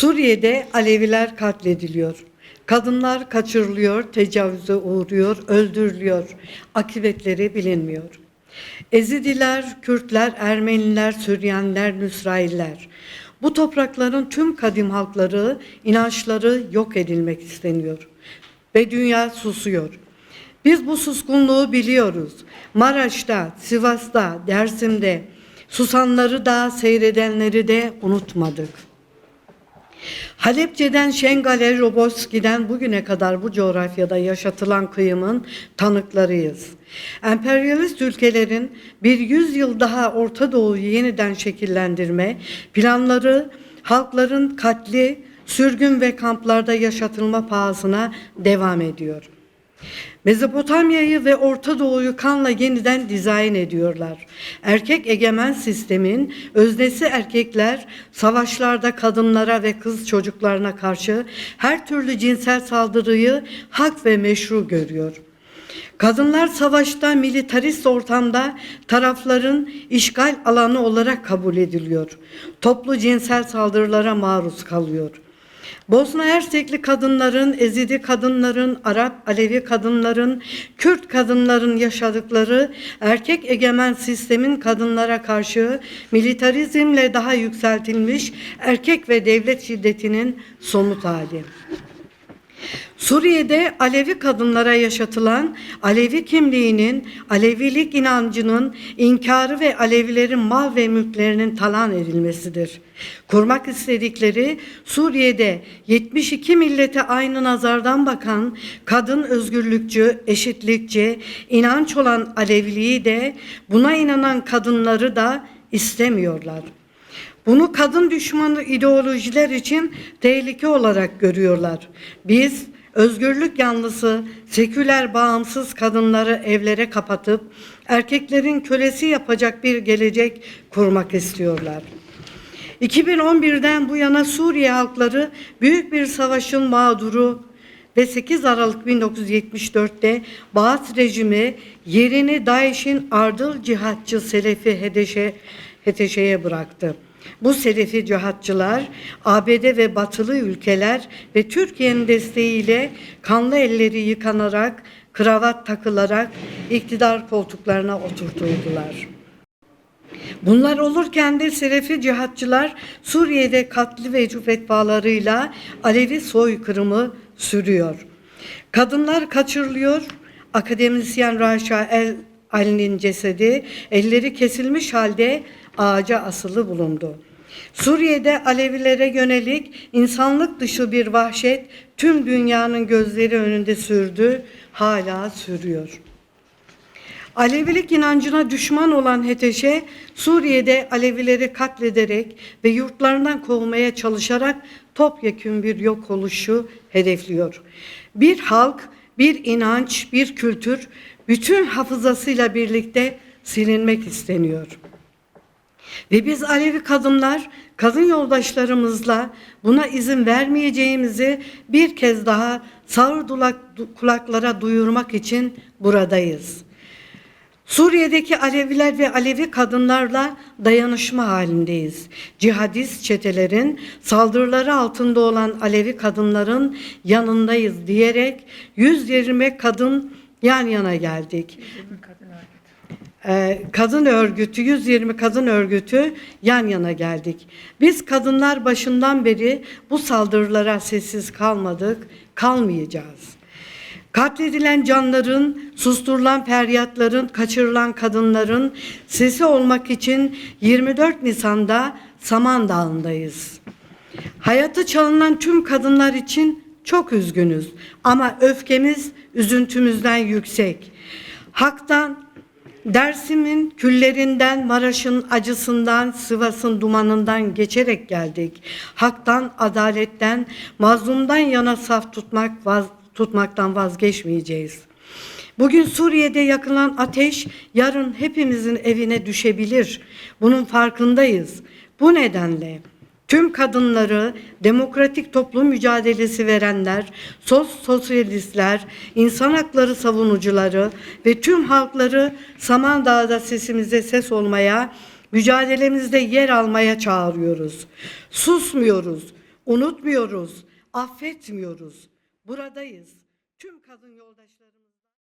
Suriye'de Aleviler katlediliyor. Kadınlar kaçırılıyor, tecavüze uğruyor, öldürülüyor. Akıbetleri bilinmiyor. Ezidiler, Kürtler, Ermeniler, Süryaniler, Nüsrailler. Bu toprakların tüm kadim halkları, inançları yok edilmek isteniyor. Ve dünya susuyor. Biz bu suskunluğu biliyoruz. Maraş'ta, Sivas'ta, Dersim'de susanları da seyredenleri de unutmadık. Halepçe'den Şengal'e, Roboski'den bugüne kadar bu coğrafyada yaşatılan kıyımın tanıklarıyız. Emperyalist ülkelerin bir yüzyıl daha Orta Doğu'yu yeniden şekillendirme planları halkların katli, sürgün ve kamplarda yaşatılma pahasına devam ediyor. Mezopotamya'yı ve Orta Doğu'yu kanla yeniden dizayn ediyorlar. Erkek egemen sistemin öznesi erkekler savaşlarda kadınlara ve kız çocuklarına karşı her türlü cinsel saldırıyı hak ve meşru görüyor. Kadınlar savaşta militarist ortamda tarafların işgal alanı olarak kabul ediliyor. Toplu cinsel saldırılara maruz kalıyor. Bosna Hersekli kadınların, Ezidi kadınların, Arap, Alevi kadınların, Kürt kadınların yaşadıkları erkek egemen sistemin kadınlara karşı militarizmle daha yükseltilmiş erkek ve devlet şiddetinin somut hali. Suriye'de Alevi kadınlara yaşatılan Alevi kimliğinin, Alevilik inancının inkarı ve Alevilerin mal ve mülklerinin talan edilmesidir. Kurmak istedikleri Suriye'de 72 millete aynı nazardan bakan kadın özgürlükçü, eşitlikçi, inanç olan Aleviliği de buna inanan kadınları da istemiyorlar. Bunu kadın düşmanı ideolojiler için tehlike olarak görüyorlar. Biz özgürlük yanlısı, seküler bağımsız kadınları evlere kapatıp erkeklerin kölesi yapacak bir gelecek kurmak istiyorlar. 2011'den bu yana Suriye halkları büyük bir savaşın mağduru ve 8 Aralık 1974'te Bağat rejimi yerini DAEŞ'in ardıl cihatçı Selefi Hedeşe, Heteşe'ye bıraktı. Bu Selefi cihatçılar ABD ve batılı ülkeler ve Türkiye'nin desteğiyle kanlı elleri yıkanarak, kravat takılarak iktidar koltuklarına oturtuldular. Bunlar olurken de Selefi cihatçılar Suriye'de katli ve fetvalarıyla Alevi soykırımı sürüyor. Kadınlar kaçırılıyor. Akademisyen Raşa El Ali'nin cesedi elleri kesilmiş halde ağaca asılı bulundu. Suriye'de Alevilere yönelik insanlık dışı bir vahşet tüm dünyanın gözleri önünde sürdü, hala sürüyor. Alevilik inancına düşman olan HTŞ, Suriye'de Alevileri katlederek ve yurtlarından kovmaya çalışarak topyekün bir yok oluşu hedefliyor. Bir halk, bir inanç, bir kültür bütün hafızasıyla birlikte silinmek isteniyor. Ve biz Alevi kadınlar, kadın yoldaşlarımızla buna izin vermeyeceğimizi bir kez daha sağır kulaklara duyurmak için buradayız. Suriye'deki Aleviler ve Alevi kadınlarla dayanışma halindeyiz. Cihadist çetelerin saldırıları altında olan Alevi kadınların yanındayız diyerek 120 kadın yan yana geldik. Ee, kadın örgütü, 120 kadın örgütü yan yana geldik. Biz kadınlar başından beri bu saldırılara sessiz kalmadık, kalmayacağız. Katledilen canların, susturulan feryatların, kaçırılan kadınların sesi olmak için 24 Nisan'da Samandağ'ındayız. Hayatı çalınan tüm kadınlar için çok üzgünüz ama öfkemiz üzüntümüzden yüksek. Hak'tan, Dersim'in küllerinden, Maraş'ın acısından, Sivas'ın dumanından geçerek geldik. Hak'tan, adaletten, mazlumdan yana saf tutmak vaz, tutmaktan vazgeçmeyeceğiz. Bugün Suriye'de yakılan ateş yarın hepimizin evine düşebilir. Bunun farkındayız. Bu nedenle tüm kadınları demokratik toplum mücadelesi verenler, sos sosyalistler, insan hakları savunucuları ve tüm halkları Samandağ'da sesimize ses olmaya, mücadelemizde yer almaya çağırıyoruz. Susmuyoruz, Unutmuyoruz, affetmiyoruz. Buradayız. Tüm kadın yoldaşlarımız